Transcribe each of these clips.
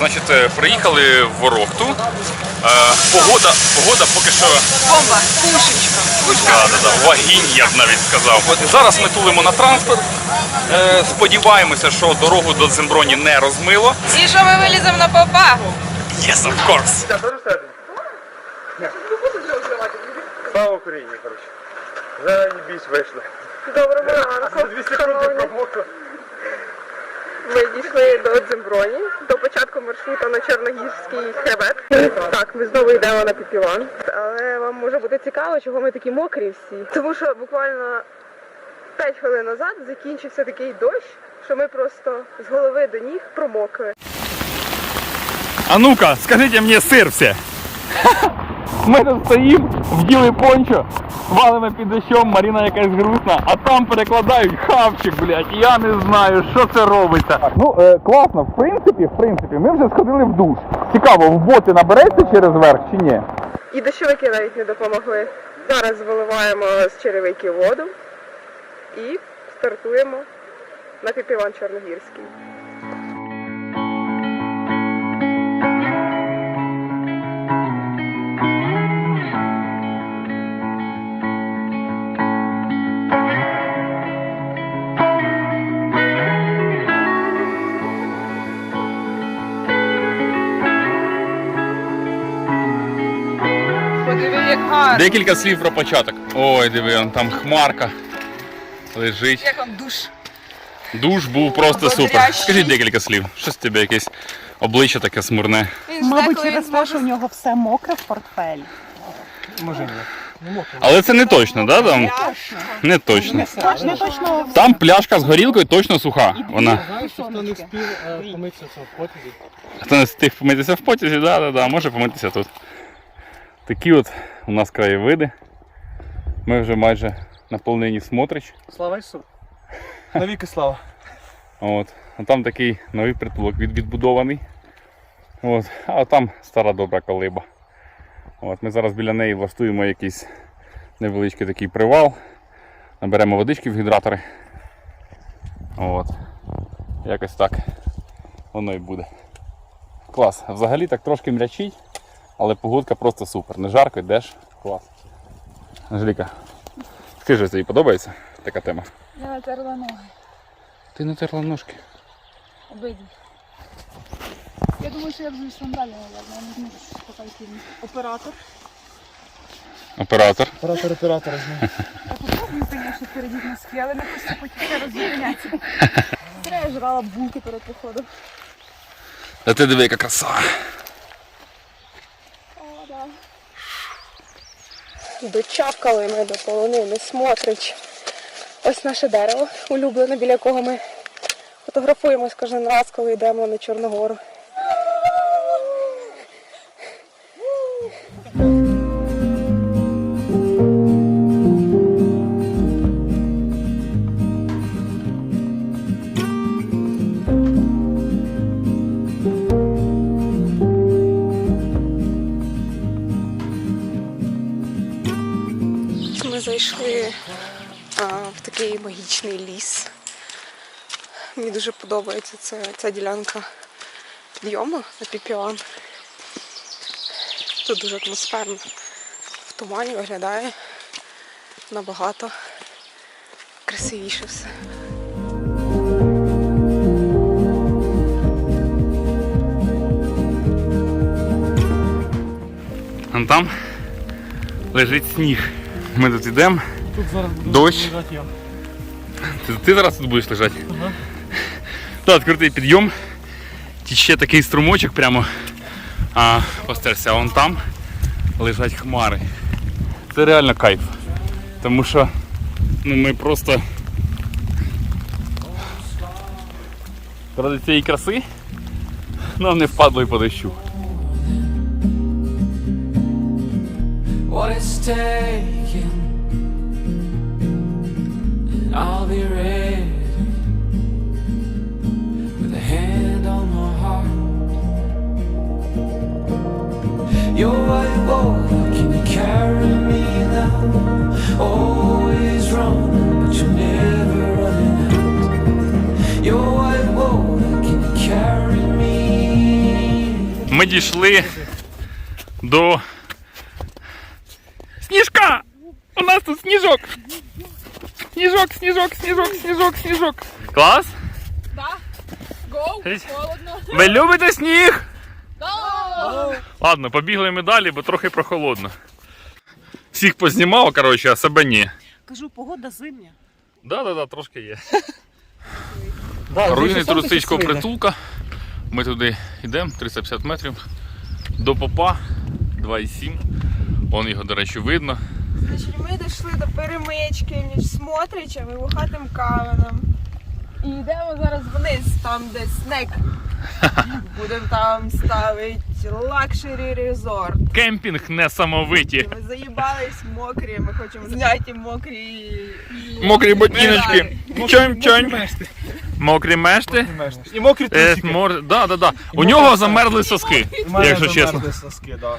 значить, е, приїхали в Ворохту. Е, Погода, погода поки що Бомба, пушечка. да, да, да, вагінь, я б навіть сказав. От зараз ми тулимо на транспорт. Е, Сподіваємося, що дорогу до Дземброні не розмило. І що ми виліземо на попа? Yes, of course! Слава Україні, коротше. Зараз вийшли. Доброго ранку. Дві секунди промокло. Ми дійшли до Дземброні, до початку маршруту на Чорногірський хребет. Так, ми знову йдемо на Піпіван. Але вам може бути цікаво, чого ми такі мокрі всі. Тому що буквально 5 хвилин назад закінчився такий дощ, що ми просто з голови до ніг промокли. А ну-ка, скажите мне сир все. Ми тут стоїмо, вділи пончо, валимо під дощом, Маріна якась грустна, а там перекладають хавчик, блядь, я не знаю, що це робиться. Ну, е, класно, в принципі, в принципі, ми вже сходили в душ. Цікаво, в боти набереться через верх чи ні? І дощовики навіть не допомогли. Зараз виливаємо з черевиків воду і стартуємо на Піпіван Чорногірський. Декілька слів про початок. Ой, диви, там хмарка лежить. Як вам душ? Душ був просто супер. Бодрящий. Скажіть декілька слів. Щось у тебе якесь обличчя таке смурне. Він Мабуть, деколи через те, що може у нього все мокре в портфелі. Але це не точно, да? Там? Точно. Не точно. Точно, точно. Там пляшка з горілкою точно суха. Вона. Хто не встиг помитися в потязі? Хто не встиг помитися в потязі, да, да, да, може помитися тут. Такі от у нас краєвиди. Ми вже майже на полнині Смотрич. Слава Ісу. Навіки слава. От. А там такий новий притулок від, відбудований. От. А там стара добра колиба. От. Ми зараз біля неї влаштуємо якийсь невеличкий такий привал. Наберемо водички в гідратори. От. Якось так воно і буде. Клас. Взагалі так трошки мрячить, але погодка просто супер. Не жарко, йдеш. Клас. Анжеліка, скажи, тобі подобається така тема? Я натерла ноги. Ти не терла ножки. Обидві. Я думаю, що я вже сандалі, але я не знаю, що поки фільм. Оператор. Оператор. Оператор оператора знає. Я попробую, звісно, перейдіть на схи, але не хочу потім роззупинятися. Зря я жрала булки перед походом. Та ти диви, яка краса. Дочавкали ми до полонини Смотрич. Ось наше дерево улюблене, біля якого ми фотографуємось кожен раз, коли йдемо на Чорногору. Такий магічний ліс. Мені дуже подобається ця, ця ділянка підйому на Піпіан. Тут дуже атмосферно. В тумані виглядає набагато красивіше все. Вон там лежить сніг. Ми тут йдемо. Тут зараз буде Дощ. Ти, ти зараз тут будеш лежати? Ага. Так, крутий підйом. Тіче такий струмочок прямо а, по стерсі, а вон там лежать хмари. Це реально кайф. Тому що ну, ми просто ради цієї краси нам не впадло і по дощу. what And I'll be ready with a hand on my heart. Your white water, can you carry me now? Always running, but you're never running out. Your white water, can you carry me Ми дійшли до сніжка! У нас тут сніжок! Сніжок, сніжок, сніжок, сніжок, сніжок. Клас? Да? Гоу? Холодно. Ви любите сніг? Да! Ладно, побігли ми далі, бо трохи прохолодно. Всіх познімав, коротше, а себе ні. Кажу, погода зимня. Да, да, да, трошки є. Да, Руїни туристичного притулка. Ми туди йдемо, 350 метрів. До попа 2,7. Вон його, до речі, видно. Значить, ми дійшли до перемички між Смотричем і Вухатим Кавеном. І йдемо зараз вниз, там де снек. Будемо там ставити лакшері резорт. Кемпінг несамовиті. Ми заїбались мокрі, ми хочемо зняти мокрі. Мокрі ботиночки. Чонь, чонь. Мокрі мешти. І мокрі Е, трусики. мор... да, да, да. У нього замерзли соски, якщо чесно. замерзли соски, да.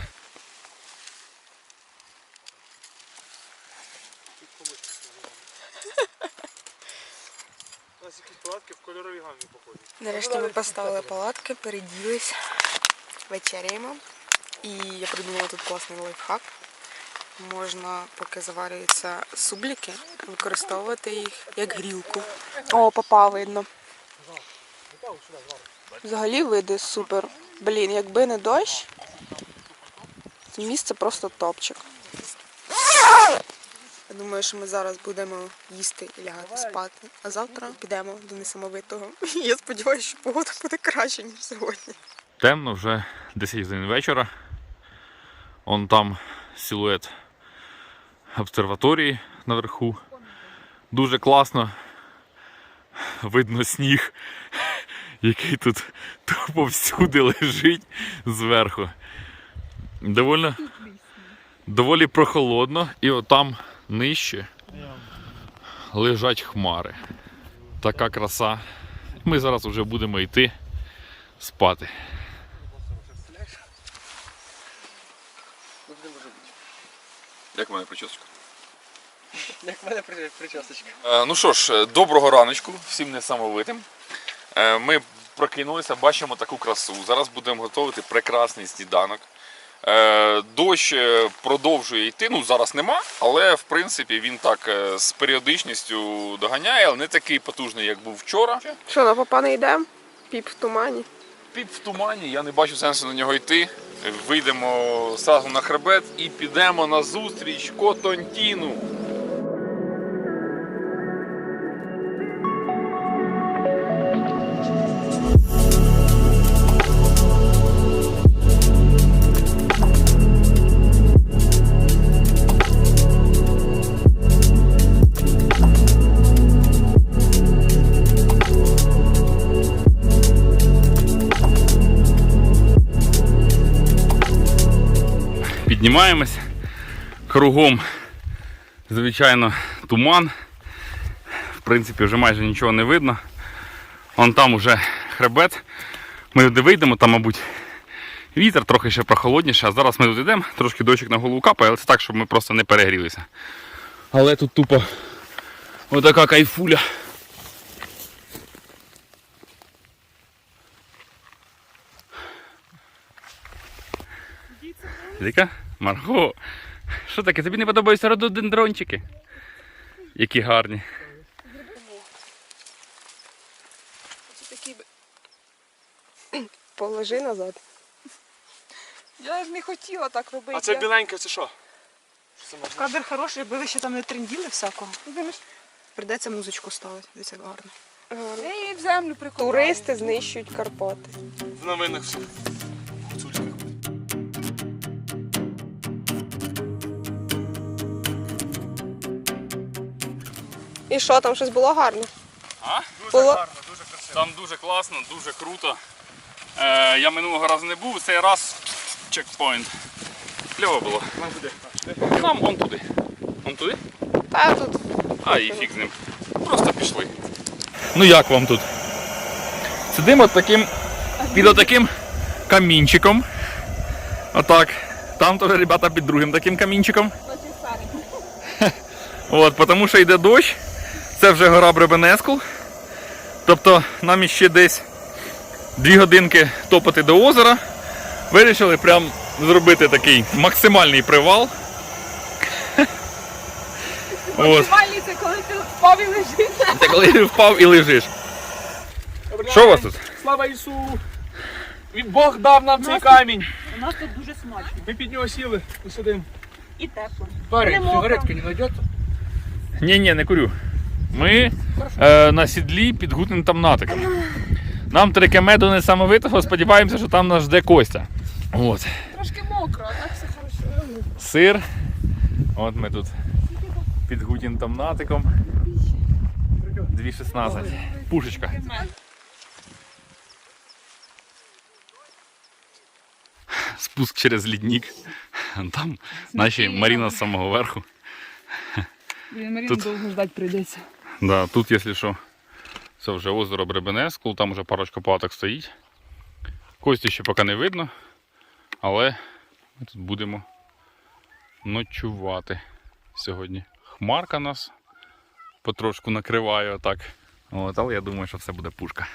Палатки гамі походять. Нарешті ми поставили палатки, переділись, вечеряємо. І я придумала тут класний лайфхак. Можна, поки заварюються субліки, використовувати їх як грілку. О, попа видно. Взагалі види супер. Блін, якби не дощ, це місце просто топчик. Думаю, що ми зараз будемо їсти і лягати спати. А завтра підемо до несамовитого. Я сподіваюся, що погода буде краще, ніж сьогодні. Темно вже 10 годин вечора. Он там силует обсерваторії наверху. Дуже класно. Видно сніг, який тут тупо всюди лежить зверху. Довольно, доволі прохолодно, і отам нижче лежать хмари. Така краса. Ми зараз вже будемо йти спати. Як в мене причосочка? Як в мене причосочка. Е, ну що ж, доброго раночку всім несамовитим. Е, ми прокинулися, бачимо таку красу. Зараз будемо готувати прекрасний сніданок. Е, дощ е, продовжує йти. Ну зараз нема, але в принципі він так е, з періодичністю доганяє, але не такий потужний, як був вчора. Що, на попа не йдемо? Піп в тумані. Піп в тумані, я не бачу сенсу на нього йти. Вийдемо зразу на хребет і підемо на зустріч Котонтіну. Піднімаємось. Кругом, звичайно, туман. В принципі, вже майже нічого не видно. Вон там уже хребет. Ми туди вийдемо, там, мабуть, вітер трохи ще прохолодніше, а зараз ми тут йдемо, трошки дощик на голову капає, але це так, щоб ми просто не перегрілися. Але тут тупо отака кайфуля. Ліка? Марго, що таке? Тобі не подобаються рододендрончики? Які гарні. Положи назад. Я ж не хотіла так робити. А це біленьке, це що? Кадр хороший, якби ви ще там не тренділи всякого. Придеться музичку ставити. Дивіться, як гарно. Я її в землю прикопала. Туристи знищують Карпати. В новинах всіх. І що, там щось було гарне? А? Було... дуже красиво. Там дуже класно, дуже круто. Е, я минулого разу не був, цей раз чекпоінт. Кльово було. Нам. Нам он туди. Он туди? Та тут А, і фіг з ним. Просто пішли. Ну як вам тут? Сидимо таким, під отаким камінчиком. Отак. Там теж ребята під другим таким камінчиком. От, тому що йде дощ. Це вже гора Бребенескул. Тобто нам іще десь дві годинки топати до озера. Вирішили прям зробити такий максимальний привал. Максимальний це коли ти впав і лежиш. Це коли ти впав і лежиш. Що у вас тут? Слава Ісу! Від Бог дав нам цей камінь. У нас тут дуже смачно. Ми під нього сіли і сидимо. І тепло. Парень, мокро. сигаретки не знайдеться? Ні, ні, не курю. Ми е, на сідлі під гутним натиком. Нам три меду несамовитого, сподіваємося, що там нас жде Костя. От. Трошки мокро, а так все хорошо. Сир. От ми тут під гутним натиком. 2,16. Пушечка. Спуск через лідник. Там наші Маріна з самого верху. Блін, Маріну Тут- довго ждати прийдеться. Да, тут, якщо що, це вже озеро Бребенескул, там вже парочка палаток стоїть. Кості ще поки не видно, але ми тут будемо ночувати сьогодні. Хмарка нас потрошку накриває отак. От, але я думаю, що все буде пушка.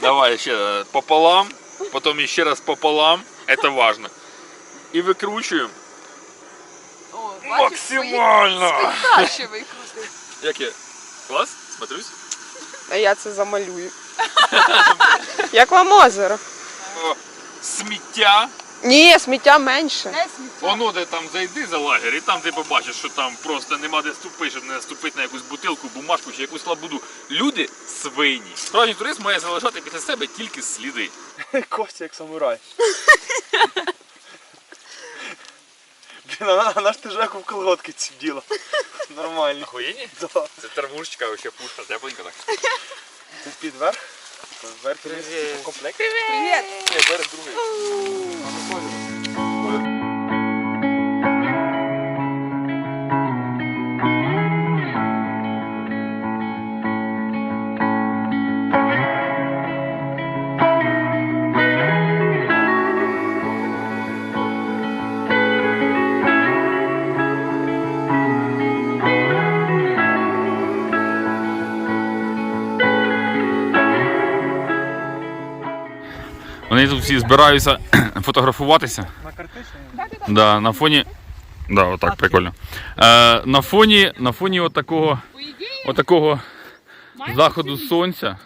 Давай ще пополам, потім ще раз пополам. Это важно. І викручуємо. Максимально! Ще викрути. Як я? Клас? Смотрюсь? А я це замалюю. Як вам озеро? О, сміття. Ні, сміття менше. Не сміття. Воно де там зайди за лагер, і там ти побачиш, що там просто нема де ступити, щоб не наступити на якусь бутилку, бумажку чи якусь лабуду. Люди свині. Справжній турист має залишати після себе тільки сліди. Костя як самурай. Блін, а вона ж ти Жеку в колготки ціділа. Нормально. Охуєнні? Да. Це термушечка, вообще пушка, тепленька так. Ти під верх? Верх типу, complex? Привет! Ні, верх другий. Вони тут всі збираються фотографуватися. На картиці? Да, на фоні. Да, отак, прикольно. Е, на фоні, на фоні от такого, от такого заходу сонця.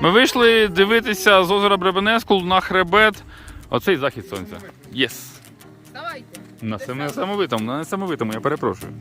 Ми вийшли дивитися з озера Бребенескул на хребет. Оцей захід сонця. Єс. давайте. На несамовитому, на несамовитому, я перепрошую.